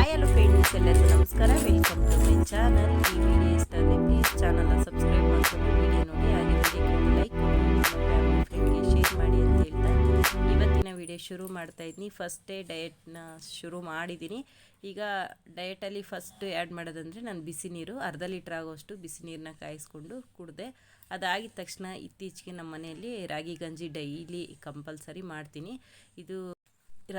Hi, hello friends ಎಲ್ಲರಿಗೂ ನಮಸ್ಕಾರ. Welcome to my channel ಈ ವಿಡಿಯೋ ಇಷ್ಟ ಆದರೆ ಪ್ಲೀಸ್ ಚಾನಲ್ನ ಸಬ್ಸ್ಕ್ರೈಬ್ ಮಾಡ್ಕೊಂಡು ವಿಡಿಯೋ ನೋಡಿ. ಹಾಗೆ ವಿಡಿಯೋಗೆ ಲೈಕ್ ಮಾಡಿ ಫ್ರೆಂಡ್ಗೆ ಶೇರ್ ಮಾಡಿ ಅಂತ ಹೇಳ್ತಾ ಇವತ್ತಿನ ವಿಡಿಯೋ ಶುರು ಮಾಡ್ತಾ ಇದ್ದೀನಿ. ಫಸ್ಟ್ ಡೇ ಡಯಟ್ನ ಶುರು ಮಾಡಿದ್ದೀನಿ. ಈಗ ಡಯೆಟಲ್ಲಿ ಫಸ್ಟ್ ಆ್ಯಡ್ ಮಾಡೋದಂದರೆ ನಾನು ಬಿಸಿ ನೀರು, ಅರ್ಧ ಲೀಟ್ರ್ ಆಗೋಷ್ಟು ಬಿಸಿ ನೀರನ್ನ ಕಾಯಿಸ್ಕೊಂಡು ಕುಡಿದೆ. ಅದಾಗಿದ ತಕ್ಷಣ ಇತ್ತೀಚೆಗೆ ನಮ್ಮ ಮನೆಯಲ್ಲಿ ರಾಗಿ ಗಂಜಿ ಡೈಲಿ ಕಂಪಲ್ಸರಿ ಮಾಡ್ತೀನಿ. ಇದು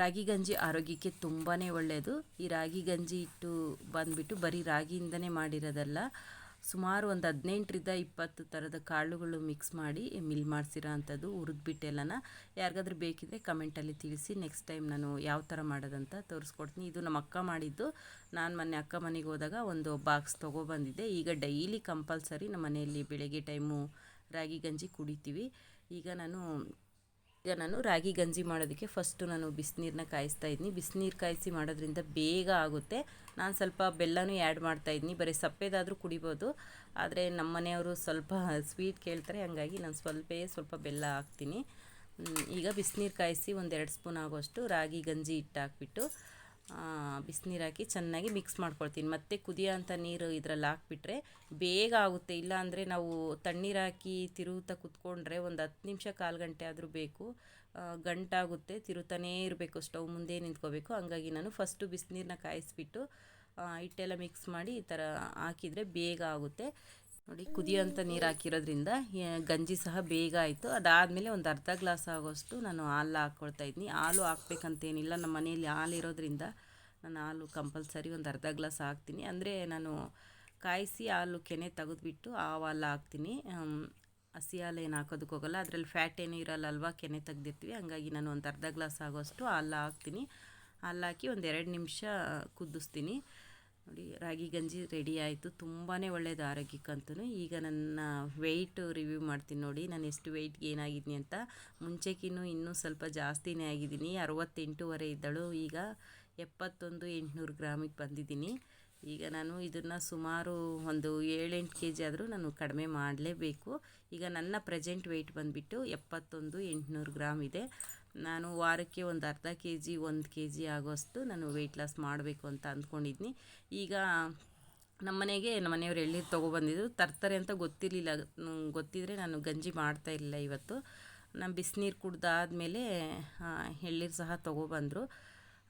ರಾಗಿ ಗಂಜಿ ಆರೋಗ್ಯಕ್ಕೆ ತುಂಬಾ ಒಳ್ಳೆಯದು ಈ ರಾಗಿ ಗಂಜಿ ಇಟ್ಟು ಬಂದುಬಿಟ್ಟು ಬರೀ ರಾಗಿಯಿಂದನೇ ಮಾಡಿರೋದಲ್ಲ. ಸುಮಾರು ಒಂದು ಹದಿನೆಂಟರಿಂದ ಇಪ್ಪತ್ತು ಥರದ ಕಾಳುಗಳು ಮಿಕ್ಸ್ ಮಾಡಿ ಮಿಲ್ ಮಾಡಿಸಿರೋ ಅಂಥದ್ದು ಹುರಿದ್ಬಿಟ್ಟೆಲ್ಲನ ಯಾರಿಗಾದ್ರೂ ಬೇಕಿದ್ರೆ ಕಮೆಂಟಲ್ಲಿ ತಿಳಿಸಿ. ನೆಕ್ಸ್ಟ್ ಟೈಮ್ ನಾನು ಯಾವ ಥರ ಮಾಡೋದಂತ ತೋರಿಸ್ಕೊಡ್ತೀನಿ. ಇದು ನಮ್ಮ ಅಕ್ಕ ಮಾಡಿದ್ದು. ನಾನು ಮೊನ್ನೆ ಅಕ್ಕ ಮನೆಗೆ ಹೋದಾಗ ಒಂದು ಬಾಕ್ಸ್ ತೊಗೊಬಂದಿದ್ದೆ ಈಗ ಡೈಲಿ ಕಂಪಲ್ಸರಿ ನಮ್ಮ ಮನೆಯಲ್ಲಿ ಬೆಳಗ್ಗೆ ಟೈಮು ರಾಗಿ ಗಂಜಿ ಕುಡಿತೀವಿ. ಈಗ ನಾನು ಈಗ ನಾನು ರಾಗಿ ಗಂಜಿ ಮಾಡೋದಕ್ಕೆ ಫಸ್ಟು ನಾನು ಬಿಸಿನೀರನ್ನ ಕಾಯಿಸ್ತಾ ಇದ್ದೀನಿ ಬಿಸಿನೀರು ಕಾಯಿಸಿ ಮಾಡೋದ್ರಿಂದ ಬೇಗ ಆಗುತ್ತೆ. ನಾನು ಸ್ವಲ್ಪ ಬೆಲ್ಲನೂ ಆ್ಯಡ್ ಮಾಡ್ತಾಯಿದ್ದೀನಿ ಬರೀ ಸಪ್ಪೆದಾದರೂ ಕುಡಿಬೋದು. ಆದರೆ ನಮ್ಮ ಮನೆಯವರು ಸ್ವಲ್ಪ ಸ್ವೀಟ್ ಕೇಳ್ತಾರೆ. ಹಾಗಾಗಿ ನಾನು ಸ್ವಲ್ಪೇ ಸ್ವಲ್ಪ ಬೆಲ್ಲ ಹಾಕ್ತೀನಿ. ಈಗ ಬಿಸಿನೀರು ಕಾಯಿಸಿ ಒಂದೆರಡು ಸ್ಪೂನ್ ಆಗೋಷ್ಟು ರಾಗಿ ಗಂಜಿ ಹಿಟ್ಟು ಹಾಕ್ಬಿಟ್ಟು ಬಿಸಿನೀರು ಹಾಕಿ ಚೆನ್ನಾಗಿ ಮಿಕ್ಸ್ ಮಾಡ್ಕೊಳ್ತೀನಿ. ಮತ್ತು ಕುದಿಯೋಂಥ ನೀರು ಇದರಲ್ಲಿ ಹಾಕ್ಬಿಟ್ರೆ ಬೇಗ ಆಗುತ್ತೆ. ಇಲ್ಲಾಂದರೆ ನಾವು ತಣ್ಣೀರು ಹಾಕಿ ತಿರುಗುತ್ತಾ ಕುತ್ಕೊಂಡ್ರೆ ಒಂದು ಹತ್ತು ನಿಮಿಷ, ಕಾಲು ಗಂಟೆ ಆದರೂ ಬೇಕು. ಗಂಟಾಗುತ್ತೆ ತಿರುತ್ತಾನೇ ಇರಬೇಕು. ಸ್ಟವ್ ಮುಂದೆ ನಿಂತ್ಕೋಬೇಕು. ಹಂಗಾಗಿ ನಾನು ಫಸ್ಟು ಬಿಸಿನೀರನ್ನ ಕಾಯಿಸ್ಬಿಟ್ಟು ಹಿಟ್ಟೆಲ್ಲ ಮಿಕ್ಸ್ ಮಾಡಿ ಈ ಥರ ಹಾಕಿದರೆ ಬೇಗ ಆಗುತ್ತೆ. ನೋಡಿ ಕುದಿಯೋಂಥ ನೀರು ಹಾಕಿರೋದ್ರಿಂದ ಗಂಜಿ ಸಹ ಬೇಗ ಆಯಿತು. ಅದಾದಮೇಲೆ ಒಂದು ಅರ್ಧ ಗ್ಲಾಸ್ ಆಗೋಷ್ಟು ನಾನು ಹಾಲು ಹಾಕ್ಕೊಳ್ತಾ ಇದ್ದೀನಿ ಹಾಲು ಹಾಕ್ಬೇಕಂತೇನಿಲ್ಲ, ನಮ್ಮ ಮನೆಯಲ್ಲಿ ಹಾಲು ಇರೋದ್ರಿಂದ ನಾನು ಹಾಲು ಕಂಪಲ್ಸರಿ ಒಂದು ಅರ್ಧ ಗ್ಲಾಸ್ ಹಾಕ್ತೀನಿ. ಅಂದರೆ ನಾನು ಕಾಯಿಸಿ ಹಾಲು ಕೆನೆ ತೆಗೆದುಬಿಟ್ಟು ಆ ಹಾಲು ಹಾಕ್ತೀನಿ. ಹಸಿ ಹಾಲು ಏನು ಹಾಕೋದಕ್ಕೆ ಹೋಗಲ್ಲ. ಅದರಲ್ಲಿ ಫ್ಯಾಟ್ ಏನೂ ಇರಲ್ಲ ಅಲ್ವಾ ಕೆನೆ ತೆಗ್ದಿರ್ತೀವಿ. ಹಂಗಾಗಿ ನಾನು ಒಂದು ಅರ್ಧ ಗ್ಲಾಸ್ ಆಗೋಷ್ಟು ಹಾಲು ಹಾಕ್ತೀನಿ. ಹಾಲು ಹಾಕಿ ಒಂದು ಎರಡು ನಿಮಿಷ ಕುದಿಸ್ತೀನಿ. ನೋಡಿ, ರಾಗಿ ಗಂಜಿ ರೆಡಿ ಆಯಿತು. ತುಂಬಾ ಒಳ್ಳೆಯದು ಆರೋಗ್ಯಕ್ಕಂತೂ ಈಗ ನನ್ನ ವೆಯ್ಟ್ ರಿವ್ಯೂ ಮಾಡ್ತೀನಿ ನೋಡಿ, ನಾನು ಎಷ್ಟು ವೆಯ್ಟ್ಗೆ ಏನಾಗಿದ್ದೀನಿ ಅಂತ. ಮುಂಚೆಕಿನ್ನೂ ಇನ್ನೂ ಸ್ವಲ್ಪ ಜಾಸ್ತಿನೇ ಆಗಿದ್ದೀನಿ. ಅರವತ್ತೆಂಟೂವರೆ ಇದ್ದಳು. ಈಗ ಎಪ್ಪತ್ತೊಂದು ಎಂಟುನೂರು ಗ್ರಾಮಿಗೆ ಬಂದಿದ್ದೀನಿ. ಈಗ ನಾನು ಇದನ್ನು ಸುಮಾರು ಒಂದು ಏಳೆಂಟು ಕೆ ಜಿ ಆದರೂ ನಾನು ಕಡಿಮೆ ಮಾಡಲೇಬೇಕು. ಈಗ ನನ್ನ ಪ್ರೆಸೆಂಟ್ ವೆಯ್ಟ್ ಬಂದುಬಿಟ್ಟು ಎಪ್ಪತ್ತೊಂದು ಎಂಟುನೂರು ಗ್ರಾಮ್ ಇದೆ. ನಾನು ವಾರಕ್ಕೆ ಒಂದು ಅರ್ಧ ಕೆ ಜಿ ಒಂದು ಕೆ ಜಿ ಆಗೋಷ್ಟು ನಾನು ವೆಯ್ಟ್ ಲಾಸ್ ಮಾಡಬೇಕು ಅಂತ ಅಂದ್ಕೊಂಡಿದ್ನಿ. ಈಗ ನಮ್ಮ ಮನೆಗೆ, ನಮ್ಮ ಮನೆಯವ್ರು ಎಳ್ಳೀರು ತೊಗೊಬಂದಿದ್ದು ತರ್ತಾರೆ ಅಂತ ಗೊತ್ತಿರಲಿಲ್ಲ. ಗೊತ್ತಿದ್ದರೆ ನಾನು ಗಂಜಿ ಮಾಡ್ತಾ ಇರಲಿಲ್ಲ ಇವತ್ತು. ನಾನು ಬಿಸಿನೀರು ಕುಡ್ದಾದಮೇಲೆ ಎಳ್ಳೀರು ಸಹ ತೊಗೊಬಂದರು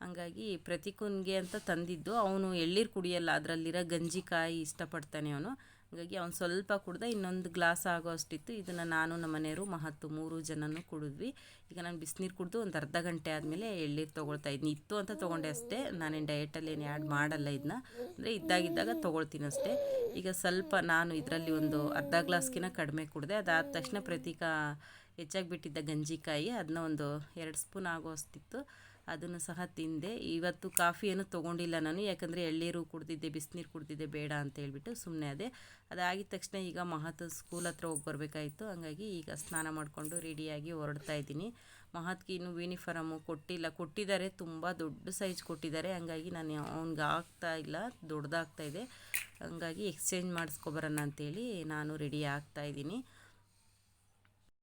ಹಂಗಾಗಿ ಪ್ರತಿಕುನ್ಗೆ ಅಂತ ತಂದಿದ್ದು. ಅವನು ಎಳ್ಳೀರು ಕುಡಿಯಲ್ಲ. ಅದರಲ್ಲಿರೋ ಗಂಜಿ ಕಾಯಿ ಇಷ್ಟಪಡ್ತಾನೆ ಅವನು. ಹಾಗಾಗಿ ಅವ್ನು ಸ್ವಲ್ಪ ಕುಡ್ದ ಇನ್ನೊಂದು ಗ್ಲಾಸ್ ಆಗೋ ಅಷ್ಟಿತ್ತು. ಇದನ್ನು ನಾನು ನಮ್ಮ ಮನೆಯವರು ಮಹತ್ತು ಮೂರು ಜನನೂ ಕುಡಿದ್ವಿ. ಈಗ ನಾನು ಬಿಸಿನೀರು ಕುಡಿದು ಒಂದು ಅರ್ಧ ಗಂಟೆ ಆದಮೇಲೆ ಎಳ್ಳೀರು ತೊಗೊಳ್ತಾ ಇದ್ನಿ. ಇತ್ತು ಅಂತ ತೊಗೊಂಡೆ ಅಷ್ಟೇ. ನಾನೇನು ಡಯೆಟಲ್ಲಿ ಏನು ಆ್ಯಡ್ ಮಾಡಲ್ಲ ಇದನ್ನ ಅಂದರೆ ಇದ್ದಾಗಿದ್ದಾಗ ತೊಗೊಳ್ತೀನಿ ಅಷ್ಟೇ. ಈಗ ಸ್ವಲ್ಪ ನಾನು ಇದರಲ್ಲಿ ಒಂದು ಅರ್ಧ ಗ್ಲಾಸ್ಗಿನ ಕಡಿಮೆ ಕುಡಿದೆ. ಅದಾದ ತಕ್ಷಣ ಪ್ರತೀಕ ಹೆಚ್ಚಾಗಿ ಬಿಟ್ಟಿದ್ದ ಗಂಜಿಕಾಯಿ ಅದನ್ನ ಒಂದು ಎರಡು ಸ್ಪೂನ್ ಆಗೋ ಅಷ್ಟಿತ್ತು. ಅದನ್ನು ಸಹ ತಿಂದೆ. ಇವತ್ತು ಕಾಫಿ ಏನು ತೊಗೊಂಡಿಲ್ಲ ನಾನು. ಯಾಕಂದರೆ ಎಳ್ಳೀರು ಕುಡ್ದಿದ್ದೆ, ಬಿಸಿನೀರು ಕುಡ್ದಿದ್ದೆ, ಬೇಡ ಅಂತ ಹೇಳ್ಬಿಟ್ಟು ಸುಮ್ಮನೆ ಅದೇ ಅದಾಗಿದ ತಕ್ಷಣ ಈಗ ಮಹತ್ ಸ್ಕೂಲ್ ಹತ್ರ ಹೋಗಿ ಬರಬೇಕಾಯಿತು. ಹಂಗಾಗಿ ಈಗ ಸ್ನಾನ ಮಾಡಿಕೊಂಡು ರೆಡಿಯಾಗಿ ಹೊರಡ್ತಾ ಇದ್ದೀನಿ. ಮಹತ್ಗೆ ಇನ್ನೂ ಯೂನಿಫಾರಮು ಕೊಟ್ಟಿಲ್ಲ. ಕೊಟ್ಟಿದ್ದಾರೆ, ತುಂಬ ದೊಡ್ಡ ಸೈಜ್ ಕೊಟ್ಟಿದ್ದಾರೆ. ಹಂಗಾಗಿ ನಾನು ಅವ್ನಿಗೆ ಆಗ್ತಾ ಇಲ್ಲ. ದೊಡ್ಡದಾಗ್ತಾ ಇದೆ. ಹಂಗಾಗಿ ಎಕ್ಸ್ಚೇಂಜ್ ಮಾಡಿಸ್ಕೊಬರೋಣ ಅಂತೇಳಿ ನಾನು ರೆಡಿ ಆಗ್ತಾ ಇದ್ದೀನಿ.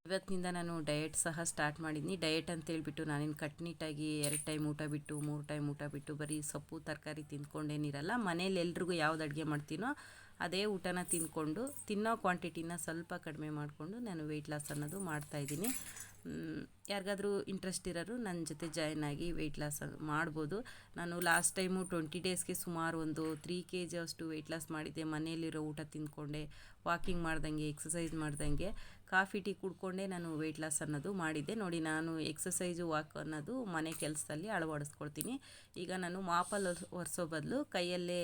ಇವತ್ತಿನಿಂದ ನಾನು ಡಯೆಟ್ ಸಹ ಸ್ಟಾರ್ಟ್ ಮಾಡಿದ್ದೀನಿ ಡಯಟ್ ಅಂತೇಳ್ಬಿಟ್ಟು ನಾನೇನು ಕಟ್ನಿಟ್ಟಾಗಿ ಎರಡು ಟೈಮ್ ಊಟ ಬಿಟ್ಟು, ಮೂರು ಟೈಮ್ ಊಟ ಬಿಟ್ಟು ಬರೀ ಸೊಪ್ಪು, ತರಕಾರಿ ತಿಂದ್ಕೊಂಡೇನಿರಲ್ಲ ಮನೇಲಿ ಎಲ್ರಿಗೂ ಯಾವ್ದು ಅಡುಗೆ ಮಾಡ್ತೀನೋ ಅದೇ ಊಟನ ತಿಂದ್ಕೊಂಡು, ತಿನ್ನೋ ಕ್ವಾಂಟಿಟಿನ ಸ್ವಲ್ಪ ಕಡಿಮೆ ಮಾಡಿಕೊಂಡು ನಾನು ವೆಯ್ಟ್ ಲಾಸ್ ಅನ್ನೋದು ಮಾಡ್ತಾಯಿದ್ದೀನಿ ಯಾರಿಗಾದರೂ ಇಂಟ್ರೆಸ್ಟ್ ಇರೋರು ನನ್ನ ಜೊತೆ ಜಾಯ್ನ್ ಆಗಿ ವೆಯ್ಟ್ ಲಾಸ್ ಮಾಡ್ಬೋದು. ನಾನು ಲಾಸ್ಟ್ ಟೈಮು ಟ್ವೆಂಟಿ ಡೇಸ್ಗೆ ಸುಮಾರು ಒಂದು ತ್ರೀ ಕೆ ಜಿ ಅಷ್ಟು ವೆಯ್ಟ್ ಲಾಸ್ ಮಾಡಿದ್ದೆ. ಮನೆಯಲ್ಲಿರೋ ಊಟ ತಿಂದ್ಕೊಂಡೆ ವಾಕಿಂಗ್ ಮಾಡ್ದಂಗೆ ಎಕ್ಸಸೈಸ್ ಮಾಡ್ದಂಗೆ. ಕಾಫಿ, ಟೀ ಕುಡ್ಕೊಂಡೇ ನಾನು ವೆಯ್ಟ್ ಲಾಸ್ ಅನ್ನೋದು ಮಾಡಿದ್ದೆ. ನೋಡಿ, ನಾನು ಎಕ್ಸಸೈಸು ವಾಕ್ ಅನ್ನೋದು ಮನೆ ಕೆಲಸದಲ್ಲಿ ಅಳವಡಿಸ್ಕೊಳ್ತೀನಿ. ಈಗ ನಾನು ಮಾಪಲ್ಲಿ ಒರೆಸೋ ಬದಲು ಕೈಯಲ್ಲೇ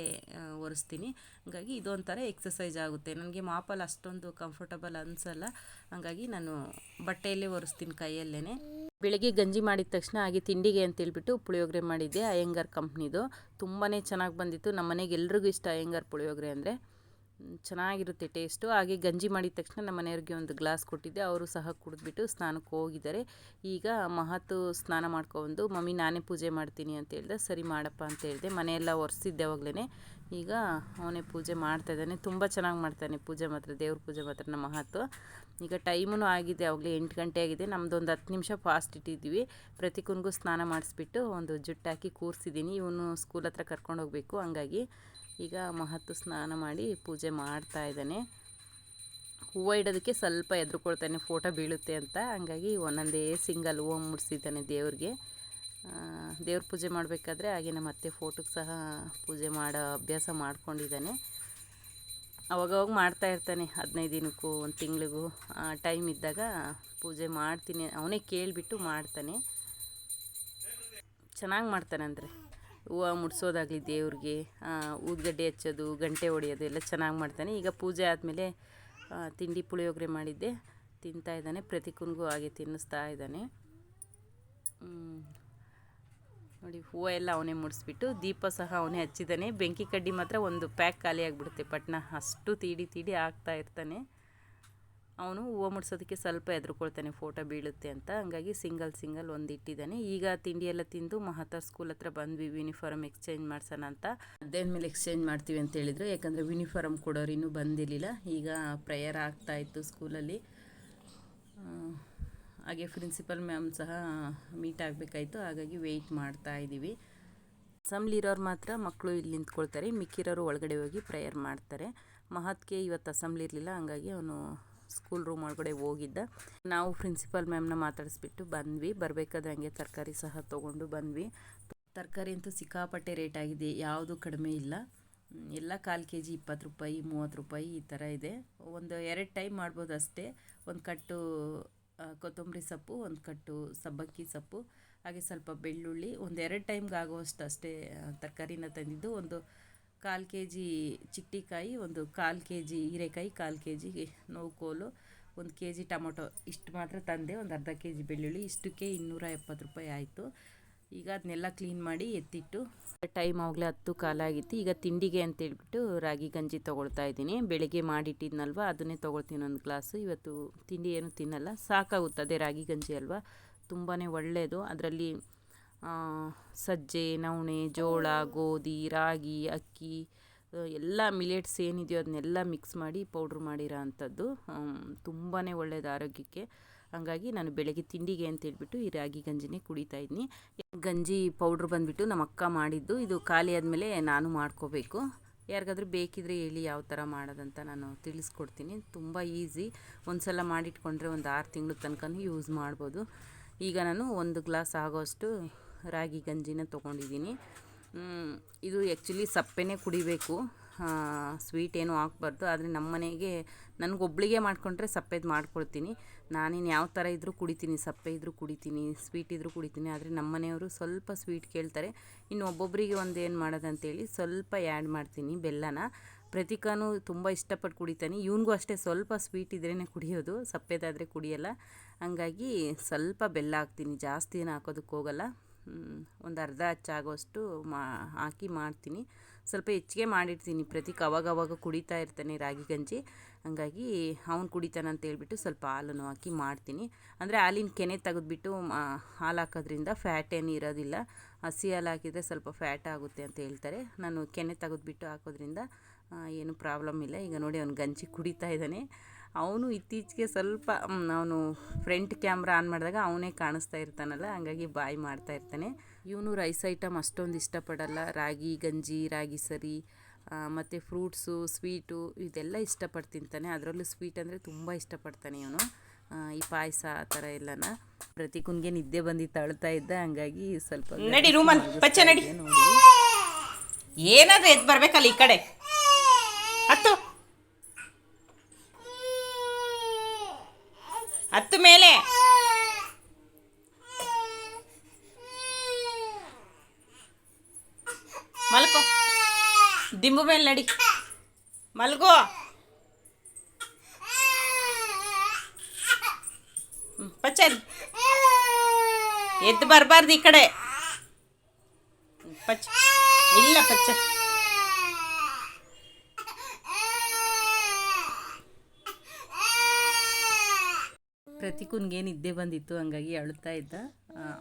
ಒರೆಸ್ತೀನಿ. ಹಾಗಾಗಿ ಇದೊಂಥರ ಎಕ್ಸಸೈಸ್ ಆಗುತ್ತೆ. ನನಗೆ ಮಾಪಲ್ಲಿ ಅಷ್ಟೊಂದು ಕಂಫರ್ಟಬಲ್ ಅನಿಸಲ್ಲ. ಹಾಗಾಗಿ ನಾನು ಬಟ್ಟೆಯಲ್ಲೇ ಒರೆಸ್ತೀನಿ ಕೈಯಲ್ಲೇ ಬೆಳಗ್ಗೆ ಗಂಜಿ ಮಾಡಿದ ತಕ್ಷಣ ಹಾಗೆ ತಿಂಡಿಗೆ ಅಂತೇಳ್ಬಿಟ್ಟು ಪುಳಿಯೋಗರೆ ಮಾಡಿದ್ದೆ, ಅಯ್ಯಂಗಾರ್ ಕಂಪ್ನಿದು ತುಂಬಾ ಚೆನ್ನಾಗಿ ಬಂದಿತ್ತು. ನಮ್ಮ ಮನೆಗೆ ಎಲ್ರಿಗೂ ಇಷ್ಟ ಅಯ್ಯಂಗಾರ್ ಪುಳಿಯೋಗರೆ ಅಂದರೆ. ಚೆನ್ನಾಗಿರುತ್ತೆ ಟೇಸ್ಟು. ಹಾಗೆ ಗಂಜಿ ಮಾಡಿದ ತಕ್ಷಣ ನಮ್ಮ ಮನೆಯವ್ರಿಗೆ ಒಂದು ಗ್ಲಾಸ್ ಕೊಟ್ಟಿದ್ದೆ. ಅವರು ಸಹ ಕುಡಿದ್ಬಿಟ್ಟು ಸ್ನಾನಕ್ಕೆ ಹೋಗಿದ್ದಾರೆ. ಈಗ ಮಹತ್ತು ಸ್ನಾನ ಮಾಡ್ಕೊಂಡು ಮಮ್ಮಿ, ನಾನೇ ಪೂಜೆ ಮಾಡ್ತೀನಿ ಅಂತ ಹೇಳಿದೆ. ಸರಿ ಮಾಡಪ್ಪ ಅಂತ ಹೇಳಿದೆ. ಮನೆಯೆಲ್ಲ ಒರೆಸಿದ್ದೆ ಅವಾಗಲೇ ಈಗ ಅವನೇ ಪೂಜೆ ಮಾಡ್ತಾ ಇದ್ದಾನೆ. ತುಂಬ ಚೆನ್ನಾಗಿ ಮಾಡ್ತಾನೆ ಪೂಜೆ ಮಾತ್ರ, ದೇವ್ರ ಪೂಜೆ ಮಾತ್ರ ನಮ್ಮ ಮಹತ್ವ ಈಗ ಟೈಮೂ ಆಗಿದೆ. ಅವಾಗಲೇ ಎಂಟು ಗಂಟೆ ಆಗಿದೆ. ನಮ್ಮದು ಒಂದು ಹತ್ತು ನಿಮಿಷ ಫಾಸ್ಟ್ ಇಟ್ಟಿದ್ದೀವಿ. ಪ್ರತಿಕೂನ್ಗೂ ಸ್ನಾನ ಮಾಡಿಸ್ಬಿಟ್ಟು ಒಂದು ಜುಟ್ಟಾಕಿ ಕೂರಿಸಿದ್ದೀನಿ. ಇವನು ಸ್ಕೂಲ್ ಹತ್ರ ಕರ್ಕೊಂಡು ಹೋಗಬೇಕು. ಹಂಗಾಗಿ ಈಗ ಮಹತ್ತು ಸ್ನಾನ ಮಾಡಿ ಪೂಜೆ ಮಾಡ್ತಾ ಇದ್ದಾನೆ. ಹೂವು ಇಡೋದಕ್ಕೆ ಸ್ವಲ್ಪ ಎದ್ರುಕೊಳ್ತಾನೆ, ಫೋಟೋ ಬೀಳುತ್ತೆ ಅಂತ. ಹಂಗಾಗಿ ಒಂದೊಂದೇ ಸಿಂಗಲ್ ಹೂವು ಮುಡಿಸಿದ್ದಾನೆ ದೇವ್ರಿಗೆ. ದೇವ್ರ ಪೂಜೆ ಮಾಡಬೇಕಾದ್ರೆ ಹಾಗೆ ನಮ್ಮ ಅತ್ತೆ ಫೋಟೋಗೆ ಸಹ ಪೂಜೆ ಮಾಡೋ ಅಭ್ಯಾಸ ಮಾಡ್ಕೊಂಡಿದ್ದಾನೆ. ಅವಾಗವಾಗ ಮಾಡ್ತಾ ಇರ್ತಾನೆ, ಹದಿನೈದು ದಿನಕ್ಕೂ, ಒಂದು ತಿಂಗಳಿಗೂ. ಟೈಮ್ ಇದ್ದಾಗ ಪೂಜೆ ಮಾಡ್ತೀನಿ, ಅವನೇ ಕೇಳಿಬಿಟ್ಟು ಮಾಡ್ತಾನೆ. ಚೆನ್ನಾಗಿ ಮಾಡ್ತಾನೆ ಅಂದರೆ. ಹೂವು ಮುಡ್ಸೋದಾಗಲಿ ದೇವ್ರಿಗೆ ಊದ್ಗಡ್ಡೆ ಹಚ್ಚೋದು, ಗಂಟೆ ಹೊಡೆಯೋದು ಎಲ್ಲ ಚೆನ್ನಾಗಿ ಮಾಡ್ತಾನೆ. ಈಗ ಪೂಜೆ ಆದಮೇಲೆ ತಿಂಡಿ ಪುಳಿಯೋಗರೆ ಮಾಡಿದ್ದೆ. ತಿಂತಾ ಇದ್ದಾನೆ, ಪ್ರತಿಕೂನ್ಗೂ ಹಾಗೆ ತಿನ್ನಿಸ್ತಾ ಇದ್ದಾನೆ. ನೋಡಿ, ಹೂವು ಎಲ್ಲ ಅವನೇ ಮುಡಿಸ್ಬಿಟ್ಟು ದೀಪ ಸಹ ಅವನೇ ಹಚ್ಚಿದ್ದಾನೆ. ಬೆಂಕಿ ಕಡ್ಡಿ ಮಾತ್ರ ಒಂದು ಪ್ಯಾಕ್ ಖಾಲಿ ಆಗಿಬಿಡುತ್ತೆ. ಪಟ್ನ ಅಷ್ಟು ತೀಡಿ ತೀಡಿ ಆಗ್ತಾ ಇರ್ತಾನೆ. ಅವನು ಹೂವು ಮುಡ್ಸೋದಕ್ಕೆ ಸ್ವಲ್ಪ ಎದುರುಕೊಳ್ತಾನೆ ಫೋಟೋ ಬೀಳುತ್ತೆ ಅಂತ. ಹಂಗಾಗಿ ಸಿಂಗಲ್ ಸಿಂಗಲ್ ಒಂದು ಇಟ್ಟಿದ್ದಾನೆ. ಈಗ ಎಲ್ಲ ತಿಂದು ಮಹತಾ ಸ್ಕೂಲ್ ಹತ್ರ ಬಂದ್ವಿ ಯೂನಿಫಾರ್ಮ್ ಎಕ್ಸ್ಚೇಂಜ್ ಮಾಡ್ಸೋಣ ಅಂತ. ಅದೇನ ಮೇಲೆ ಎಕ್ಸ್ಚೇಂಜ್ ಮಾಡ್ತೀವಿ ಅಂತ ಹೇಳಿದ್ರು. ಯಾಕಂದರೆ ಯೂನಿಫಾರ್ಮ್ ಕೊಡೋರು ಇನ್ನೂ ಬಂದಿರಲಿಲ್ಲ. ಈಗ ಪ್ರೇಯರ್ ಆಗ್ತಾ ಇತ್ತು ಸ್ಕೂಲಲ್ಲಿ ಹಾಗೆ ಪ್ರಿನ್ಸಿಪಲ್ ಮ್ಯಾಮ್ ಸಹ ಮೀಟ್ ಆಗಬೇಕಾಯ್ತು. ಹಾಗಾಗಿ ವೆಯ್ಟ್ ಮಾಡ್ತಾ ಇದ್ದೀವಿ. ಅಸೆಂಬ್ಲಿರೋರು ಮಾತ್ರ ಮಕ್ಕಳು ಇಲ್ಲಿ ನಿಂತ್ಕೊಳ್ತಾರೆ. ಮಿಕ್ಕಿರೋರು ಒಳಗಡೆ ಹೋಗಿ ಪ್ರೇಯರ್ ಮಾಡ್ತಾರೆ. ಮಹತ್ಗೆ ಇವತ್ತು ಅಸೆಂಬ್ಲಿ ಇರಲಿಲ್ಲ. ಹಂಗಾಗಿ ಅವನು ಸ್ಕೂಲ್ ರೂಮ್ ಒಳಗಡೆ ಹೋಗಿದ್ದ. ನಾವು ಪ್ರಿನ್ಸಿಪಲ್ ಮ್ಯಾಮ್ನ ಮಾತಾಡಿಸ್ಬಿಟ್ಟು ಬಂದ್ವಿ. ಬರಬೇಕಾದ್ರೆ ಹಂಗೆ ತರಕಾರಿ ಸಹ ತೊಗೊಂಡು ಬಂದ್ವಿ. ತರಕಾರಿ ಅಂತೂ ಸಿಕ್ಕಾಪಟ್ಟೆ ರೇಟ್ ಆಗಿದೆ. ಯಾವುದು ಕಡಿಮೆ ಇಲ್ಲ. ಎಲ್ಲ ಕಾಲು ಕೆ ಜಿ ಇಪ್ಪತ್ತು ರೂಪಾಯಿ, ಮೂವತ್ತು ರೂಪಾಯಿ ಈ ಥರ ಇದೆ. ಒಂದು ಎರಡು ಟೈಮ್ ಮಾಡ್ಬೋದು ಅಷ್ಟೇ. ಒಂದು ಕಟ್ಟು ಕೊತ್ತಂಬರಿ ಸೊಪ್ಪು, ಒಂದು ಕಟ್ಟು ಸಬ್ಬಕ್ಕಿ ಸೊಪ್ಪು, ಹಾಗೆ ಸ್ವಲ್ಪ ಬೆಳ್ಳುಳ್ಳಿ. ಒಂದು ಎರಡು ಟೈಮ್ಗೆ ಆಗುವಷ್ಟು ಅಷ್ಟೇ ತರಕಾರಿನ ತಂದಿದ್ದು. ಒಂದು ಕಾಲು ಕೆ ಜಿ ಚಿಟ್ಟಿಕಾಯಿ, ಒಂದು ಕಾಲು ಕೆ ಜಿ ಹೀರೆಕಾಯಿ, ಕಾಲು ಕೆ ಜಿ ನೋವುಕೋಲು ಒಂದು ಕೆ ಜಿ ಟೊಮೊಟೊ. ಇಷ್ಟು ಮಾತ್ರ ತಂದೆ, ಒಂದು ಅರ್ಧ ಕೆ ಜಿ ಬೆಳ್ಳುಳ್ಳಿ. ಇಷ್ಟಕ್ಕೆ ಇನ್ನೂರ ಎಪ್ಪತ್ತು ರೂಪಾಯಿ ಆಯಿತು. ಈಗ ಅದನ್ನೆಲ್ಲ ಕ್ಲೀನ್ ಮಾಡಿ ಎತ್ತಿಟ್ಟು, ಟೈಮ್ ಆಗಲೇ ಹತ್ತು ಕಾಲ ಆಗಿತ್ತು. ಈಗ ತಿಂಡಿಗೆ ಅಂತೇಳ್ಬಿಟ್ಟು ರಾಗಿ ಗಂಜಿ ತೊಗೊಳ್ತಾ ಇದ್ದೀನಿ. ಬೆಳಗ್ಗೆ ಮಾಡಿಟ್ಟಿದ್ನಲ್ವ, ಅದನ್ನೇ ತೊಗೊಳ್ತೀನಿ ಒಂದು ಗ್ಲಾಸು. ಇವತ್ತು ತಿಂಡಿ ಏನು ತಿನ್ನಲ್ಲ, ಸಾಕಾಗುತ್ತದೆ ರಾಗಿ ಗಂಜಿ ಅಲ್ವಾ? ತುಂಬಾ ಒಳ್ಳೆಯದು ಅದರಲ್ಲಿ ಸಜ್ಜೆ, ನವಣೆ, ಜೋಳ, ಗೋಧಿ, ರಾಗಿ, ಅಕ್ಕಿ ಎಲ್ಲ ಮಿಲೆಟ್ಸ್ ಏನಿದೆಯೋ ಅದನ್ನೆಲ್ಲ ಮಿಕ್ಸ್ ಮಾಡಿ ಪೌಡ್ರ್ ಮಾಡಿರೋ ಅಂಥದ್ದು ತುಂಬಾ ಒಳ್ಳೆಯದು ಆರೋಗ್ಯಕ್ಕೆ. ಹಾಗಾಗಿ ನಾನು ಬೆಳಗ್ಗೆ ತಿಂಡಿಗೆ ಅಂತ ಹೇಳ್ಬಿಟ್ಟು ಈ ರಾಗಿ ಗಂಜಿನೇ ಕುಡಿತಾ ಇದ್ದೀನಿ ಗಂಜಿ ಪೌಡ್ರ್ ಬಂದುಬಿಟ್ಟು ನಮ್ಮ ಅಕ್ಕ ಮಾಡಿದ್ದು. ಇದು ಖಾಲಿ ಆದಮೇಲೆ ನಾನು ಮಾಡ್ಕೋಬೇಕು. ಯಾರಿಗಾದ್ರೂ ಬೇಕಿದ್ರೆ ಹೇಳಿ ಯಾವ ಥರ ಮಾಡೋದಂತ ನಾನು ತಿಳಿಸ್ಕೊಡ್ತೀನಿ. ತುಂಬ ಈಸಿ ಒಂದು ಸಲ ಮಾಡಿಟ್ಕೊಂಡ್ರೆ ಒಂದು ಆರು ತಿಂಗಳ ತನಕ ಯೂಸ್ ಮಾಡ್ಬೋದು. ಈಗ ನಾನು ಒಂದು ಗ್ಲಾಸ್ ಆಗೋಷ್ಟು ರಾಗಿ ಗಂಜಿನ ತೊಗೊಂಡಿದ್ದೀನಿ. ಇದು ಆ್ಯಕ್ಚುಲಿ ಸಪ್ಪೆನೇ ಕುಡಿಬೇಕು. ಸ್ವೀಟ್ ಏನು ಹಾಕ್ಬಾರ್ದು ಆದರೆ ನಮ್ಮ ಮನೆಗೆ ನನಗೊಬ್ಳಿಗೆ ಮಾಡಿಕೊಂಡ್ರೆ ಸಪ್ಪೆದು ಮಾಡ್ಕೊಳ್ತೀನಿ. ನಾನಿನ್ನು ಯಾವ ಥರ ಇದ್ದರೂ ಕುಡಿತೀನಿ, ಸಪ್ಪೆ ಇದ್ದರೂ ಕುಡಿತೀನಿ ಸ್ವೀಟ್ ಇದ್ದರೂ ಕುಡಿತೀನಿ. ಆದರೆ ನಮ್ಮ ಮನೆಯವರು ಸ್ವಲ್ಪ ಸ್ವೀಟ್ ಕೇಳ್ತಾರೆ. ಇನ್ನು ಒಬ್ಬೊಬ್ಬರಿಗೆ ಒಂದು ಏನು ಮಾಡೋದಂತೇಳಿ ಸ್ವಲ್ಪ ಆ್ಯಡ್ ಮಾಡ್ತೀನಿ ಬೆಲ್ಲನ. ಪ್ರತಿಕಾನು ತುಂಬ ಇಷ್ಟಪಟ್ಟು ಕುಡಿತಾನೆ. ಇವನಿಗೂ ಅಷ್ಟೇ ಸ್ವಲ್ಪ ಸ್ವೀಟ್ ಇದ್ರೇ ಕುಡಿಯೋದು. ಸಪ್ಪೆದಾದರೆ ಕುಡಿಯೋಲ್ಲ. ಹಂಗಾಗಿ ಸ್ವಲ್ಪ ಬೆಲ್ಲ ಹಾಕ್ತೀನಿ. ಜಾಸ್ತಿ ಏನು ಹಾಕೋದಕ್ಕೆ ಹೋಗಲ್ಲ. ಒಂದು ಅರ್ಧ ಹಚ್ಚಾಗೋಷ್ಟು ಮಾ, ಹಾಕಿ ಮಾಡ್ತೀನಿ. ಸ್ವಲ್ಪ ಹೆಚ್ಚಿಗೆ ಮಾಡಿರ್ತೀನಿ ಪ್ರತೀಕ್ ಅವಾಗ ಅವಾಗ ಕುಡಿತಾ ಇರ್ತಾನೆ ರಾಗಿ ಗಂಜಿ. ಹಂಗಾಗಿ ಅವ್ನು ಕುಡಿತಾನೆ ಅಂತ ಹೇಳ್ಬಿಟ್ಟು ಸ್ವಲ್ಪ ಹಾಲನ್ನು ಹಾಕಿ ಮಾಡ್ತೀನಿ. ಅಂದರೆ ಹಾಲಿನ ಕೆನೆ ತೆಗೆದುಬಿಟ್ಟು ಹಾಲು ಹಾಕೋದ್ರಿಂದ ಫ್ಯಾಟ್ ಏನು ಇರೋದಿಲ್ಲ. ಹಸಿ ಹಾಲು ಹಾಕಿದರೆ ಸ್ವಲ್ಪ ಫ್ಯಾಟ್ ಆಗುತ್ತೆ ಅಂತ ಹೇಳ್ತಾರೆ. ನಾನು ಕೆನೆ ತೆಗೆದುಬಿಟ್ಟು ಹಾಕೋದ್ರಿಂದ ಏನು ಪ್ರಾಬ್ಲಮ್ ಇಲ್ಲ. ಈಗ ನೋಡಿ ಅವ್ನು ಗಂಜಿ ಕುಡಿತಾ ಇದ್ದಾನೆ. ಅವನು ಇತ್ತೀಚೆಗೆ ಸ್ವಲ್ಪ ಅವನು ಫ್ರಂಟ್ ಕ್ಯಾಮ್ರಾ ಆನ್ ಮಾಡಿದಾಗ ಅವನೇ ಕಾಣಿಸ್ತಾ ಇರ್ತಾನಲ್ಲ ಹಂಗಾಗಿ ಬಾಯಿ ಮಾಡ್ತಾ ಇರ್ತಾನೆ. ಇವನು ರೈಸ್ ಐಟಮ್ ಅಷ್ಟೊಂದು ಇಷ್ಟಪಡಲ್ಲ. ರಾಗಿ ಗಂಜಿ ರಾಗಿ ಸರಿ ಮತ್ತು ಫ್ರೂಟ್ಸು ಸ್ವೀಟು ಇದೆಲ್ಲ ಇಷ್ಟಪಟ್ಟು ತಿಂತಾನೆ. ಅದರಲ್ಲೂ ಸ್ವೀಟ್ ಅಂದರೆ ತುಂಬ ಇಷ್ಟಪಡ್ತಾನೆ ಇವನು. ಈ ಪಾಯಸ ಆ ಥರ ಎಲ್ಲನ. ಪ್ರತಿಕುನ್ಗೆ ನಿದ್ದೆ ಬಂದು ತಳ್ತಾ ಇದ್ದ ಹಂಗಾಗಿ ಸ್ವಲ್ಪ ನಡಿ ರೂಮಲ್ಲಿ ಪಚ್ಚ ನಡಿ. ಏನಾದ್ರೂ ಎದ್ದು ಬರ್ಬೇಕಲ್ಲ ಈ ಕಡೆ ಹತ್ತು ಹತ್ತು ಮೇಲೆ ಮಲ್ಕೋ ದಿಂಬು ಮೇಲೆ ನಡಿ. ಮಲ್ಗೋ. ಎದ್ದು ಬರಬಾರ್ದು ಈ ಕಡೆ. ಪಚ್ಚ. ಇಲ್ಲ ಪಚ್ಚ. ಪ್ರತಿಕೂನ್ಗೆ ಇದ್ದೇ ಬಂದಿತ್ತು, ಹಂಗಾಗಿ ಅಳ್ತಾ ಇದ್ದ.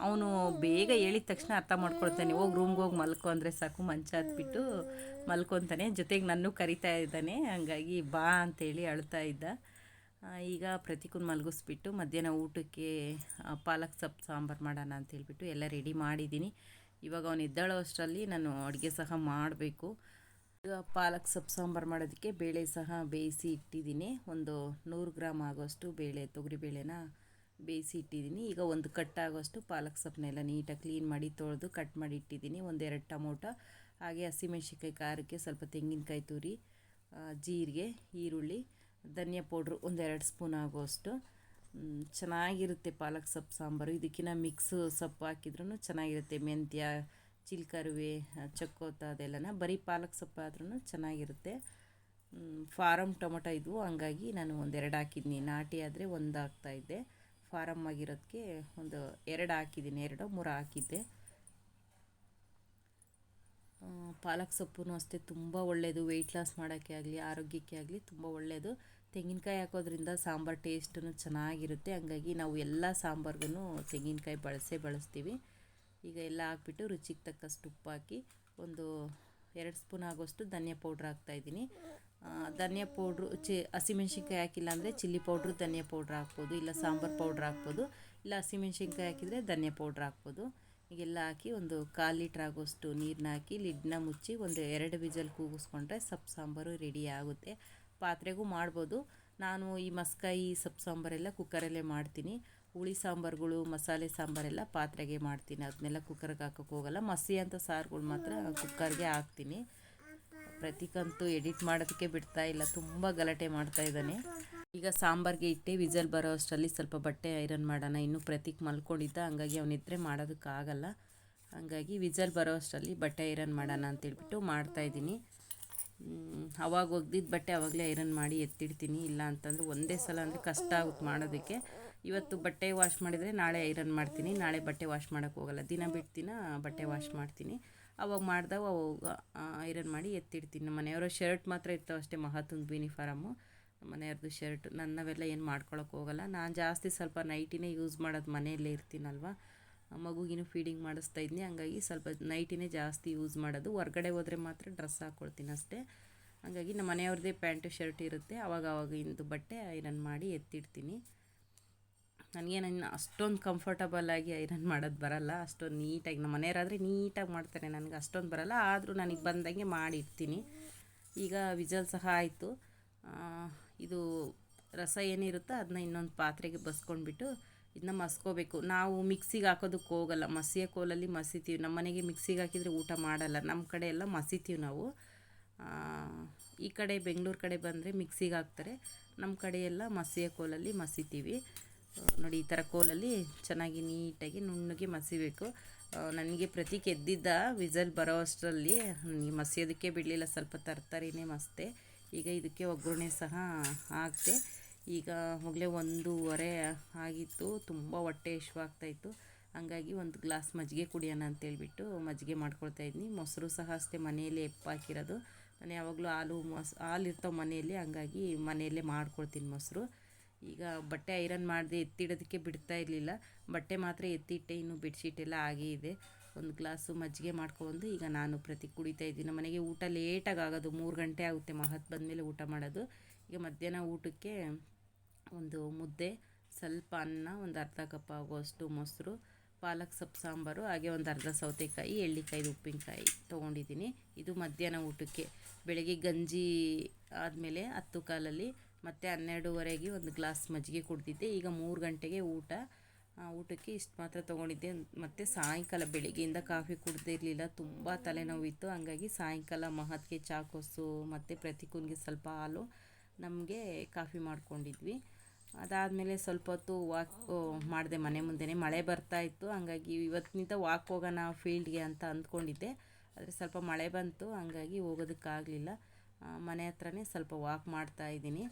ಅವನು ಬೇಗ ಹೇಳಿದ ತಕ್ಷಣ ಅರ್ಥ ಮಾಡ್ಕೊಳ್ತಾನೆ. ಹೋಗಿ ರೂಮ್ಗೆ ಹೋಗಿ ಮಲ್ಕೊ ಅಂದರೆ ಸಾಕು, ಮಂಚ ಹತ್ಬಿಟ್ಟು ಮಲ್ಕೊತಾನೆ. ಜೊತೆಗೆ ನನ್ನ ಕರಿತಾ ಇದ್ದಾನೆ. ಹಂಗಾಗಿ ಬಾ ಅಂತೇಳಿ ಅಳ್ತಾ ಇದ್ದ. ಈಗ ಪ್ರತಿಕೂನ್ ಮಲಗಿಸ್ಬಿಟ್ಟು ಮಧ್ಯಾಹ್ನ ಊಟಕ್ಕೆ ಪಾಲಕ್ ಸೊಪ್ಪು ಸಾಂಬಾರು ಮಾಡೋಣ ಅಂತ ಹೇಳಿಬಿಟ್ಟು ಎಲ್ಲ ರೆಡಿ ಮಾಡಿದ್ದೀನಿ. ಇವಾಗ ಅವನು ಎದ್ದೇಳೋ ಅಷ್ಟರಲ್ಲಿ ನಾನು ಅಡುಗೆ ಸಹ ಮಾಡಬೇಕು. ಈಗ ಪಾಲಕ್ ಸೊಪ್ಪು ಸಾಂಬಾರು ಮಾಡೋದಕ್ಕೆ ಬೇಳೆ ಸಹ ಬೇಯಿಸಿ ಇಟ್ಟಿದ್ದೀನಿ. ಒಂದು ನೂರು ಗ್ರಾಮ್ ಆಗೋಷ್ಟು ಬೇಳೆ ತೊಗರಿಬೇಳೆನ ಬೇಯಿಸಿ ಇಟ್ಟಿದ್ದೀನಿ. ಈಗ ಒಂದು ಕಟ್ ಆಗೋಷ್ಟು ಪಾಲಕ್ ಸೊಪ್ಪನ್ನೆಲ್ಲ ನೀಟಾಗಿ ಕ್ಲೀನ್ ಮಾಡಿ ತೊಳೆದು ಕಟ್ ಮಾಡಿ ಇಟ್ಟಿದ್ದೀನಿ. ಒಂದೆರಡು ಟೊಮೊಟೊ ಹಾಗೆ ಹಸಿಮೆಣ್ಸಿನ್ಕಾಯಿ ಖಾರಕ್ಕೆ ಸ್ವಲ್ಪ ತೆಂಗಿನಕಾಯಿ ತುರಿ ಜೀರಿಗೆ, ಈರುಳ್ಳಿ, ಧನಿಯಾ ಪೌಡ್ರು ಒಂದೆರಡು ಸ್ಪೂನ್ ಆಗುವಷ್ಟು. ಚೆನ್ನಾಗಿರುತ್ತೆ ಪಾಲಕ್ ಸೊಪ್ಪು, ಸಾಂಬಾರು. ಇದಕ್ಕಿಂತ ಮಿಕ್ಸ್ ಸೊಪ್ಪು ಹಾಕಿದ್ರೂ ಚೆನ್ನಾಗಿರುತ್ತೆ. ಮೆಂತ್ಯ, ಚಿಲ್ಕರುವೆ, ಚಕ್ಕೋತ ಅದೆಲ್ಲನ ಬರೀ ಪಾಲಕ್ ಸೊಪ್ಪು ಆದ್ರೂ ಚೆನ್ನಾಗಿರುತ್ತೆ. ಫಾರಮ್ ಟೊಮೊಟೊ ಇದ್ವು ಹಂಗಾಗಿ ನಾನು ಒಂದೆರಡು ಹಾಕಿದ್ದೀನಿ. ನಾಟಿ ಆದರೆ ಒಂದು ಹಾಕ್ತಾಯಿದ್ದೆ ಫಾರಮ್ ಆಗಿರೋದಕ್ಕೆ ಒಂದು ಎರಡು ಹಾಕಿದ್ದೀನಿ. ಎರಡು, ಮೂರು ಹಾಕಿದ್ದೆ. ಪಾಲಕ್ ಸೊಪ್ಪು ಅಷ್ಟೇ ತುಂಬ ಒಳ್ಳೆಯದು ವೆಯ್ಟ್ ಲಾಸ್ ಮಾಡೋಕ್ಕೆ ಆಗಲಿ, ಆರೋಗ್ಯಕ್ಕೆ ಆಗಲಿ ತುಂಬ ಒಳ್ಳೆಯದು ತೆಂಗಿನಕಾಯಿ ಹಾಕೋದ್ರಿಂದ ಸಾಂಬಾರು ಟೇಸ್ಟೂ ಚೆನ್ನಾಗಿರುತ್ತೆ. ಹಂಗಾಗಿ ನಾವು ಎಲ್ಲ ಸಾಂಬಾರ್ಗೂ ತೆಂಗಿನಕಾಯಿ ಬಳಸೇ ಬಳಸ್ತೀವಿ. ಈಗ ಎಲ್ಲ ಹಾಕ್ಬಿಟ್ಟು ರುಚಿಗೆ ತಕ್ಕಷ್ಟು ಉಪ್ಪು ಹಾಕಿ ಒಂದು ಎರಡು ಸ್ಪೂನ್ ಆಗೋಷ್ಟು ಧನಿಯಾ ಪೌಡ್ರ್ ಹಾಕ್ತಾಯಿದ್ದೀನಿ ಧನಿಯಾ ಪೌಡ್ರು ಚಿ, ಹಸಿಮೆಣ್ಸಿನ್ಕಾಯಿ ಹಾಕಿಲ್ಲ ಅಂದರೆ ಚಿಲ್ಲಿ ಪೌಡ್ರು ಧನಿಯಾ ಪೌಡ್ರ್ ಹಾಕ್ಬೋದು. ಇಲ್ಲ ಸಾಂಬಾರು ಪೌಡ್ರ್ ಹಾಕ್ಬೋದು. ಇಲ್ಲ ಹಸಿಮೆಣ್ಸಿನ್ಕಾಯಿ ಹಾಕಿದರೆ ಧನಿಯಾ ಪೌಡ್ರ್ ಹಾಕ್ಬೋದು. ಹೀಗೆಲ್ಲ ಹಾಕಿ ಒಂದು ಕಾಲು ಲೀಟ್ರ್ ಆಗೋಷ್ಟು ನೀರನ್ನ ಹಾಕಿ ಲಿಡ್ನ ಮುಚ್ಚಿ ಒಂದು ಎರಡು ವಿಜಲ್ ಕೂಗಿಸ್ಕೊಂಡ್ರೆ ಸೊಪ್ಪು ಸಾಂಬಾರು ರೆಡಿ ಆಗುತ್ತೆ. ಪಾತ್ರೆಗೂ ಮಾಡ್ಬೋದು. ನಾನು ಈ ಮಸ್ಕಾಯಿ, ಸೊಪ್ಪು ಸಾಂಬಾರೆಲ್ಲ ಕುಕ್ಕರಲ್ಲೇ ಮಾಡ್ತೀನಿ. ಹುಳಿ ಸಾಂಬಾರುಗಳು, ಮಸಾಲೆ ಸಾಂಬಾರೆಲ್ಲ ಪಾತ್ರೆಗೆ ಮಾಡ್ತೀನಿ. ಅದನ್ನೆಲ್ಲ ಕುಕ್ಕರ್ಗೆ ಹಾಕೋಕೆ ಹೋಗಲ್ಲ. ಮಸಿ ಅಂತ ಸಾರುಗಳು ಮಾತ್ರ ಕುಕ್ಕರ್ಗೆ ಹಾಕ್ತೀನಿ. ಪ್ರತಿಕಂತೂ ಎಡಿಟ್ ಮಾಡೋದಕ್ಕೆ ಬಿಡ್ತಾ ಇಲ್ಲ. ತುಂಬ ಗಲಾಟೆ ಮಾಡ್ತಾ ಇದ್ದಾನೆ. ಈಗ ಸಾಂಬಾರಿಗೆ ಇಟ್ಟೆ ವಿಸಲ್ ಬರೋ ಅಷ್ಟರಲ್ಲಿ ಸ್ವಲ್ಪ ಬಟ್ಟೆ ಐರನ್ ಮಾಡೋಣ. ಇನ್ನು ಪ್ರತೀಕ್ ಮಲ್ಕೊಂಡಿದ್ದ, ಹಂಗಾಗಿ ಅವನಿದ್ರೆ ಮಾಡೋದಕ್ಕಾಗಲ್ಲ. ಹಂಗಾಗಿ ವಿಸಲ್ ಬರೋ ಅಷ್ಟರಲ್ಲಿ ಬಟ್ಟೆ ಐರನ್ ಮಾಡೋಣ ಅಂತೇಳ್ಬಿಟ್ಟು ಮಾಡ್ತಾಯಿದ್ದೀನಿ ಅವಾಗ ಒಗ್ದಿದ್ದ ಬಟ್ಟೆ ಅವಾಗಲೇ ಐರನ್ ಮಾಡಿ ಎತ್ತಿಡ್ತೀನಿ. ಇಲ್ಲ ಅಂತಂದರೆ ಒಂದೇ ಸಲ ಅಂದರೆ ಕಷ್ಟ ಆಗುತ್ತೆ ಮಾಡೋದಕ್ಕೆ. ಇವತ್ತು ಬಟ್ಟೆ ವಾಶ್ ಮಾಡಿದರೆ ನಾಳೆ ಐರನ್ ಮಾಡ್ತೀನಿ. ನಾಳೆ ಬಟ್ಟೆ ವಾಶ್ ಮಾಡೋಕ್ಕೆ ಹೋಗಲ್ಲ. ದಿನ ಬಿಟ್ಟು ದಿನ ಬಟ್ಟೆ ವಾಶ್ ಮಾಡ್ತೀನಿ. ಅವಾಗ ಮಾಡಿದಾಗ ಅವಾಗ ಐರನ್ ಮಾಡಿ ಎತ್ತಿಡ್ತೀನಿ. ನಮ್ಮ ಮನೆಯವರ ಶರ್ಟ್ ಮಾತ್ರ ಇರ್ತಾವಷ್ಟೇ ಮಹತ್ತೊಂದು ಯೂನಿಫಾರಮು ಮನೆಯವ್ರದ್ದು ಶರ್ಟ್, ನನ್ನವೆಲ್ಲ ಏನು ಮಾಡ್ಕೊಳಕ್ಕೆ ಹೋಗಲ್ಲ. ನಾನು ಜಾಸ್ತಿ ಸ್ವಲ್ಪ ನೈಟಿನೇ ಯೂಸ್ ಮಾಡೋದು ಮನೆಯಲ್ಲೇ ಇರ್ತೀನಲ್ವ? ಮಗುಗಿನೂ ಫೀಡಿಂಗ್ ಮಾಡಿಸ್ತಾ ಇದ್ನಿ. ಹಂಗಾಗಿ ಸ್ವಲ್ಪ ನೈಟಿನೇ ಜಾಸ್ತಿ ಯೂಸ್ ಮಾಡೋದು. ಹೊರ್ಗಡೆ ಹೋದರೆ ಮಾತ್ರ ಡ್ರೆಸ್ ಹಾಕ್ಕೊಳ್ತೀನಿ ಅಷ್ಟೇ. ಹಂಗಾಗಿ ನಮ್ಮ ಮನೆಯವ್ರದ್ದೇ ಪ್ಯಾಂಟು ಶರ್ಟ್ ಇರುತ್ತೆ. ಆವಾಗ ಇಂದು ಬಟ್ಟೆ ಐರನ್ ಮಾಡಿ ಎತ್ತಿಡ್ತೀನಿ. ನನಗೇನು ಅಷ್ಟೊಂದು ಕಂಫರ್ಟಬಲ್ ಆಗಿ ಐರನ್ ಮಾಡೋದು ಬರಲ್ಲ. ಅಷ್ಟೊಂದು ನೀಟಾಗಿ ನಮ್ಮ ಮನೆಯವರಾದರೆ ನೀಟಾಗಿ ಮಾಡ್ತಾರೆ. ನನಗೆ ಅಷ್ಟೊಂದು ಬರಲ್ಲ. ಆದರೂ ನನಗೆ ಬಂದಂಗೆ ಮಾಡಿಡ್ತೀನಿ. ಈಗ ವಿಜಲ್ ಸಹ ಆಯಿತು. ಇದು ರಸ ಏನಿರುತ್ತೋ ಅದನ್ನ ಇನ್ನೊಂದು ಪಾತ್ರೆಗೆ ಬಸ್ಕೊಂಡ್ಬಿಟ್ಟು ಇದನ್ನ ಮಸ್ಕೋಬೇಕು. ನಾವು ಮಿಕ್ಸಿಗೆ ಹಾಕೋದಕ್ಕೆ ಹೋಗಲ್ಲ. ಮಸಿಯ ಕೋಲಲ್ಲಿ ಮಸಿತೀವಿ ನಮ್ಮ ಮನೆಗೆ ಮಿಕ್ಸಿಗೆ ಹಾಕಿದರೆ ಊಟ ಮಾಡಲ್ಲ. ನಮ್ಮ ಕಡೆ ಎಲ್ಲ ಮಸಿತೀವಿ ನಾವು. ಈ ಕಡೆ ಬೆಂಗಳೂರು ಕಡೆ ಬಂದರೆ ಮಿಕ್ಸಿಗೆ ಹಾಕ್ತಾರೆ. ನಮ್ಮ ಕಡೆ ಎಲ್ಲ ಮಸಿಯ ಕೋಲಲ್ಲಿ ಮಸಿತೀವಿ ನೋಡಿ, ಈ ಥರ ಕೋಲಲ್ಲಿ ಚೆನ್ನಾಗಿ ನೀಟಾಗಿ ನುಣ್ಣಗೆ ಮಸಿಬೇಕು ನನಗೆ ಪ್ರತಿ ಕೆದ್ದಿದ್ದ ವಿಸಲ್ ಬರೋ ಅಷ್ಟರಲ್ಲಿ ನನಗೆ ಮಸಿಯೋದಕ್ಕೆ ಬಿಡಲಿಲ್ಲ. ಸ್ವಲ್ಪ ತರ್ತಾರಿನೇ ಮಸ್ತೆ. ಈಗ ಇದಕ್ಕೆ ಒಗ್ಗರಣೆ ಸಹ ಹಾಕ್ತೆ ಈಗ ಮೊಗಲೇ ಒಂದೂವರೆ ಆಗಿತ್ತು, ತುಂಬ ಹೊಟ್ಟೆ ಇಶ್ವಾಗ್ತಾಯಿತ್ತು ಹಂಗಾಗಿ ಒಂದು ಗ್ಲಾಸ್ ಮಜ್ಜಿಗೆ ಕುಡಿಯೋಣ ಅಂತೇಳ್ಬಿಟ್ಟು ಮಜ್ಜಿಗೆ ಮಾಡ್ಕೊಳ್ತಾ ಇದ್ನಿ. ಮೊಸರು ಸಹ ಅಷ್ಟೇ ಮನೆಯಲ್ಲೇ ಎಪ್ಪು ಹಾಕಿರೋದು ನಾನು ಯಾವಾಗಲೂ ಹಾಲು ಮೊಸ್, ಹಾಲು ಇರ್ತಾವೆ ಮನೆಯಲ್ಲಿ, ಹಂಗಾಗಿ ಮನೆಯಲ್ಲೇ ಮಾಡ್ಕೊಳ್ತೀನಿ ಮೊಸರು. ಈಗ ಬಟ್ಟೆ ಐರನ್ ಮಾಡಿದೆ ಎತ್ತಿಡೋದಕ್ಕೆ ಬಿಡ್ತಾ ಇರಲಿಲ್ಲ. ಬಟ್ಟೆ ಮಾತ್ರ ಎತ್ತಿಟ್ಟೆ, ಇನ್ನು ಬೆಡ್ಶೀಟ್ ಎಲ್ಲ ಆಗೇ ಇದೆ. ಒಂದು ಗ್ಲಾಸು ಮಜ್ಜಿಗೆ ಮಾಡ್ಕೊಂಡು ಈಗ ನಾನು ಪ್ರತಿ ಕುಡಿತಾ ಇದ್ದೀನಿ. ಮನೆಗೆ ಊಟ ಲೇಟಾಗಿ ಆಗೋದು, ಮೂರು ಗಂಟೆ ಆಗುತ್ತೆ ಮಹತ್ ಬಂದಮೇಲೆ ಊಟ ಮಾಡೋದು. ಈಗ ಮಧ್ಯಾಹ್ನ ಊಟಕ್ಕೆ ಒಂದು ಮುದ್ದೆ, ಸ್ವಲ್ಪ ಅನ್ನ, ಒಂದು ಅರ್ಧ ಕಪ್ ಆಗುವಷ್ಟು ಮೊಸರು, ಪಾಲಕ್ ಸೊಪ್ಪು ಸಾಂಬಾರು, ಹಾಗೆ ಒಂದು ಅರ್ಧ ಸೌತೆಕಾಯಿ ಎಳ್ಳಿಕಾಯಿ ಉಪ್ಪಿನಕಾಯಿ ತೊಗೊಂಡಿದ್ದೀನಿ. ಇದು ಮಧ್ಯಾಹ್ನ ಊಟಕ್ಕೆ. ಬೆಳಗ್ಗೆ ಗಂಜಿ ಆದಮೇಲೆ ಹತ್ತು ಕಾಲಲ್ಲಿ ಮತ್ತು ಹನ್ನೆರಡುವರೆಗೆ ಒಂದು ಗ್ಲಾಸ್ ಮಜ್ಜಿಗೆ ಕುಡ್ದಿದ್ದೆ. ಈಗ ಮೂರು ಗಂಟೆಗೆ ಊಟ ಊಟಕ್ಕೆ ಇಷ್ಟು ಮಾತ್ರ ತೊಗೊಂಡಿದ್ದೆ. ಮತ್ತು ಸಾಯಂಕಾಲ ಬೆಳಿಗ್ಗೆಯಿಂದ ಕಾಫಿ ಕುಡ್ದಿರಲಿಲ್ಲ. ತುಂಬ ತಲೆನೋವಿತ್ತು. ಹಂಗಾಗಿ ಸಾಯಂಕಾಲ ಮಹತ್ಗೆ ಚಾಕೋಸು ಮತ್ತು ಪ್ರತಿಕೂನ್ಗೆ ಸ್ವಲ್ಪ ಹಾಲು ನಮಗೆ ಕಾಫಿ ಮಾಡ್ಕೊಂಡಿದ್ವಿ. ಅದಾದಮೇಲೆ ಸ್ವಲ್ಪ ಹೊತ್ತು ವಾಕ್ ಮಾಡಿದೆ ಮನೆ ಮುಂದೆನೇ. ಮಳೆ ಬರ್ತಾ ಇತ್ತು. ಹಂಗಾಗಿ ಇವತ್ತಿನಿಂದ ವಾಕ್ ಹೋಗೋಣ ಫೀಲ್ಡ್ಗೆ ಅಂತ ಅಂದ್ಕೊಂಡಿದ್ದೆ. ಆದರೆ ಸ್ವಲ್ಪ ಮಳೆ ಬಂತು. ಹಂಗಾಗಿ ಹೋಗೋದಕ್ಕಾಗಲಿಲ್ಲ. ಮನೆ ಹತ್ರನೇ ಸ್ವಲ್ಪ ವಾಕ್ ಮಾಡ್ತಾ ಇದ್ದೀನಿ.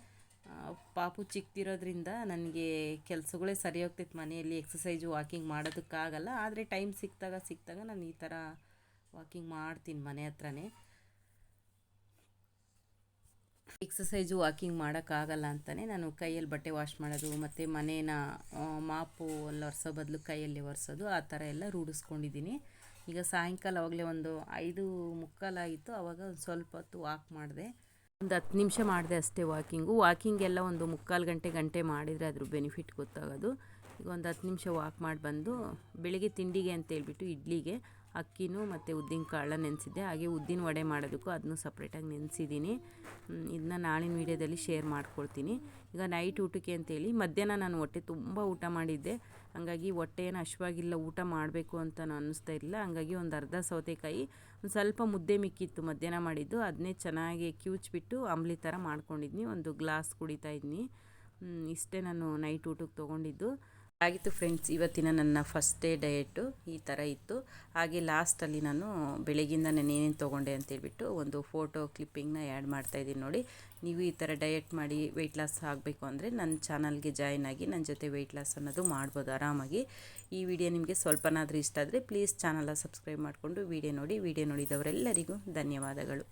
ಪಾಪು ಚಿಕ್ಕದಿರೋದ್ರಿಂದ ನನಗೆ ಕೆಲಸಗಳೇ ಸರಿ ಹೋಗ್ತೈತೆ ಮನೆಯಲ್ಲಿ ಎಕ್ಸಸೈಜು ವಾಕಿಂಗ್ ಮಾಡೋದಕ್ಕಾಗಲ್ಲ. ಆದರೆ ಟೈಮ್ ಸಿಕ್ಕಿದಾಗ ಸಿಕ್ಕಿದಾಗ ನಾನು ಈ ಥರ ವಾಕಿಂಗ್ ಮಾಡ್ತೀನಿ ಮನೆ ಹತ್ರನೇ. ಎಕ್ಸಸೈಜು ವಾಕಿಂಗ್ ಮಾಡೋಕ್ಕಾಗಲ್ಲ ಅಂತಲೇ ನಾನು ಕೈಯಲ್ಲಿ ಬಟ್ಟೆ ವಾಶ್ ಮಾಡೋದು, ಮತ್ತು ಮನೇನ ಮಾಪು ಅಲ್ಲಿ ಒರೆಸೋ ಬದಲು ಕೈಯಲ್ಲಿ ಒರೆಸೋದು, ಆ ಥರ ಎಲ್ಲ ರೂಢಿಸ್ಕೊಂಡಿದ್ದೀನಿ. ಈಗ ಸಾಯಂಕಾಲ ಆವಾಗಲೇ ಒಂದು ಐದು ಮುಕ್ಕಾಲಾಗಿತ್ತು ಆವಾಗ ಒಂದು ಸ್ವಲ್ಪ ಹೊತ್ತು ವಾಕ್ ಮಾಡಿದೆ. ಒಂದು ಹತ್ತು ನಿಮಿಷ ಮಾಡಿದೆ ಅಷ್ಟೇ ವಾಕಿಂಗು ವಾಕಿಂಗೆಲ್ಲ ಒಂದು ಮುಕ್ಕಾಲು ಗಂಟೆ ಗಂಟೆ ಮಾಡಿದರೆ ಅದ್ರ ಬೆನಿಫಿಟ್ ಗೊತ್ತಾಗೋದು. ಈಗ ಒಂದು ಹತ್ತು ನಿಮಿಷ ವಾಕ್ ಮಾಡಿ ಬಂದು ಬೆಳಿಗ್ಗೆ ತಿಂಡಿಗೆ ಅಂತ ಹೇಳ್ಬಿಟ್ಟು ಇಡ್ಲಿಗೆ, ಅಕ್ಕಿನೂ ಮತ್ತು ಉದ್ದಿನ ಕಾಳನ್ನ ನೆನೆಸಿದ್ದೆ. ಹಾಗೆ ಉದ್ದಿನ ವಡೆ ಮಾಡೋದಕ್ಕೂ ಅದನ್ನು ಸಪ್ರೇಟಾಗಿ ನೆನೆಸಿದ್ದೀನಿ ಇದನ್ನ ನಾಳಿನ ವೀಡಿಯೋದಲ್ಲಿ ಶೇರ್ ಮಾಡ್ಕೊಳ್ತೀನಿ. ಈಗ ನೈಟ್ ಊಟಕ್ಕೆ ಅಂತೇಳಿ ಮಧ್ಯಾಹ್ನ ನಾನು ಹೊಟ್ಟೆ ತುಂಬ ಊಟ ಮಾಡಿದ್ದೆ. ಹಾಗಾಗಿ ಹೊಟ್ಟೆ ಏನು ಹಶ್ವಾಗಿಲ್ಲ ಊಟ ಮಾಡಬೇಕು ಅಂತ ನಾನು ಅನ್ನಿಸ್ತಾ ಇರಲಿಲ್ಲ. ಹಂಗಾಗಿ ಒಂದು ಅರ್ಧ ಸೌತೆಕಾಯಿ, ಒಂದು ಸ್ವಲ್ಪ ಮುದ್ದೆ ಮಿಕ್ಕಿತ್ತು ಮಧ್ಯಾಹ್ನ ಮಾಡಿದ್ದು. ಅದನ್ನೇ ಚೆನ್ನಾಗಿ ಕಿವುಚ್ಬಿಟ್ಟು ಅಂಬ್ಲಿ ಥರ ಮಾಡ್ಕೊಂಡಿದ್ನಿ. ಒಂದು ಗ್ಲಾಸ್ ಕುಡಿತಾ ಇದ್ನಿ. ಇಷ್ಟೇ ನಾನು ನೈಟ್ ಊಟಕ್ಕೆ ತೊಗೊಂಡಿದ್ದು. ಆಗಿತ್ತು ಫ್ರೆಂಡ್ಸ್ ಇವತ್ತಿನ ನನ್ನ ಫಸ್ಟ್ ಡೇ ಡಯೆಟ್ಟು ಈ ಥರ ಇತ್ತು. ಹಾಗೆ ಲಾಸ್ಟಲ್ಲಿ ನಾನು ಬೆಳಗಿಂದ ನಾನು ಏನೇನು ತೊಗೊಂಡೆ ಅಂತೇಳ್ಬಿಟ್ಟು ಒಂದು ಫೋಟೋ ಕ್ಲಿಪ್ಪಿಂಗ್ನ ಆ್ಯಡ್ ಮಾಡ್ತಾಯಿದ್ದೀನಿ ನೋಡಿ. ನೀವು ಈ ಥರ ಡಯೆಟ್ ಮಾಡಿ ವೆಯ್ಟ್ ಲಾಸ್ ಆಗಬೇಕು ಅಂದರೆ ನನ್ನ ಚಾನಲ್ಗೆ ಜಾಯ್ನ್ ಆಗಿ ನನ್ನ ಜೊತೆ ವೆಯ್ಟ್ ಲಾಸ್ ಅನ್ನೋದು ಮಾಡ್ಬೋದು ಆರಾಮಾಗಿ. ಈ ವಿಡಿಯೋ ನಿಮಗೆ ಸ್ವಲ್ಪನಾದರೂ ಇಷ್ಟ ಆದರೆ ಪ್ಲೀಸ್ ಚಾನಲ್ನ ಸಬ್ಸ್ಕ್ರೈಬ್ ಮಾಡಿಕೊಂಡು ವಿಡಿಯೋ ನೋಡಿ ವಿಡಿಯೋ ನೋಡಿದವರೆಲ್ಲರಿಗೂ ಧನ್ಯವಾದಗಳು.